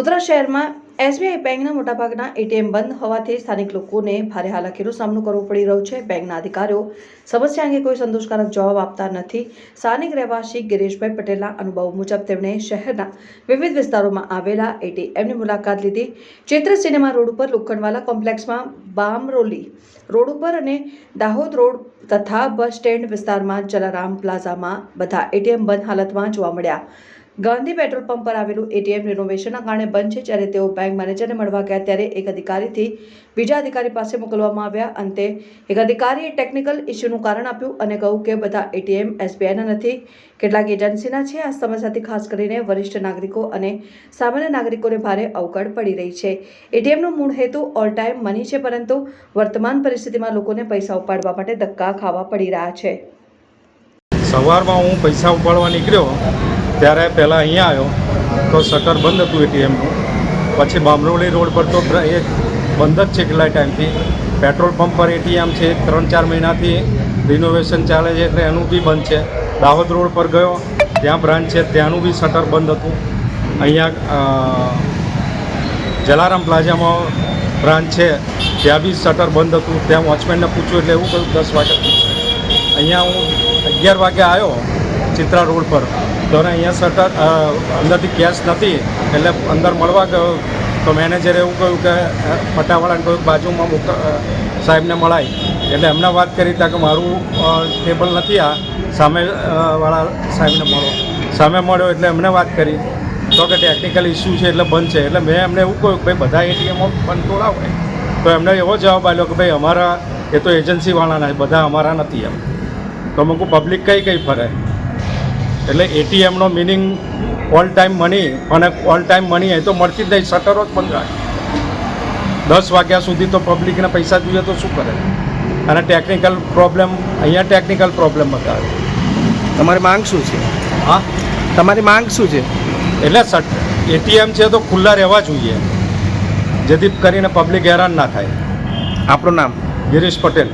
ગોધરા શહેરમાં એસબીઆઈ બેંકના મોટાભાગના એટીએમ બંધ હોવાથી સ્થાનિક લોકોને ભારે હાલાકીનો સામનો કરવો પડી રહ્યો છે. બેંકના અધિકારીઓ સમસ્યા અંગે કોઈ સંતોષકારક જવાબ આપતા નથી. સ્થાનિક રહેવાસી ગિરીશભાઈ પટેલના અનુભવ મુજબ તેમણે શહેરના વિવિધ વિસ્તારોમાં આવેલા એટીએમની મુલાકાત લીધી. ચિત્ર સિનેમા રોડ ઉપર લોખંડવાલા કોમ્પ્લેક્સમાં બામરોલી રોડ ઉપર અને દાહોદ રોડ તથા બસ સ્ટેન્ડ વિસ્તારમાં જલારામ પ્લાઝામાં બધા એટીએમ બંધ હાલતમાં જોવા મળ્યા. ગાંધી પેટ્રોલ પંપ પર આવેલું એટીએમ રિનોવેશનના કારણે બંધ છે. જ્યારે તેઓ બેંક મેનેજરને મળવા ગયા ત્યારે એક અધિકારીથી બીજા અધિકારી પાસે મોકલવામાં આવ્યા. અંતે એક અધિકારીએ ટેકનિકલ ઇસ્યુનું કારણ આપ્યું અને કહ્યું કે બધા એટીએમ એસબીઆઈના નથી. કેટલાક એજન્સીના છે. આ સમસ્યાથી ખાસ કરીને વરિષ્ઠ નાગરિકો અને સામાન્ય નાગરિકોને ભારે અવગડ પડી રહી છે. એટીએમનો મૂળ હેતુ ઓલ ટાઈમ મની છે, પરંતુ વર્તમાન પરિસ્થિતિમાં લોકોને પૈસા ઉપાડવા માટે ધક્કા ખાવા પડી રહ્યા છે. સવારમાં હું પૈસા ઉપાડવા નીકળ્યો, ત્યારે પહેલાં અહીંયા આવ્યો, તો શટર બંધ હતું એટીએમનું. પછી બામરોલી રોડ પર તો એ બંધ જ છે કેટલા ટાઈમથી. પેટ્રોલ પંપ પર એટીએમ છે, ત્રણ ચાર મહિનાથી રિનોવેશન ચાલે છે એટલે એનું બી બંધ છે. દાહોદ રોડ પર ગયો, ત્યાં બ્રાન્ચ છે, ત્યાંનું બી શટર બંધ હતું. અહીંયા જલારામ પ્લાઝામાં બ્રાન્ચ છે, ત્યાં બી શટર બંધ હતું. ત્યાં વોચમેનને પૂછ્યું એટલે એવું કહ્યું, દસ વાગે પૂછશે અહીંયા હું અગિયાર વાગે આવ્યો ચિત્રા રોડ પર. તો અને અહીંયા શટર અંદરથી કેશ નથી, એટલે અંદર મળવા ગયો. તો મેનેજરે એવું કહ્યું કે પટાવાળાને કહ્યું બાજુમાં મોક સાહેબને મળાય. એટલે એમને વાત કરી ત્યાં કે મારું ટેબલ નથી આ, સામે વાળા સાહેબને મળો. સામે મળ્યો એટલે એમને વાત કરી. તો કે ટેકનિકલ ઇસ્યુ છે એટલે બંધ છે. એટલે મેં એમને એવું કહ્યું કે ભાઈ બધા એટીએમો બંધ તોડાવો તો એમને એવો જવાબ આવ્યો કે ભાઈ અમારા, એ તો એજન્સીવાળાના બધા અમારા નથી એમ. તો અમુક પબ્લિક કઈ કઈ ફરે. એટલે એટીએમનો મિનિંગ ઓલ ટાઈમ મની અને ઓલ ટાઈમ મની એ તો મળતી જ નહીં શટરો જ બંધ રાખે દસ વાગ્યા સુધી તો પબ્લિકને પૈસા જોઈએ તો શું કરે? અને ટેકનિકલ પ્રોબ્લેમ અહીંયા ટેકનિકલ પ્રોબ્લેમ બતાવે તમારી માંગ શું છે? હા? તમારી માંગ શું છે? એટલે એટીએમ છે તો ખુલ્લા રહેવા જોઈએ. જેથી કરીને પબ્લિક હેરાન ના થાય. આપણું નામ? ગિરીશ પટેલ.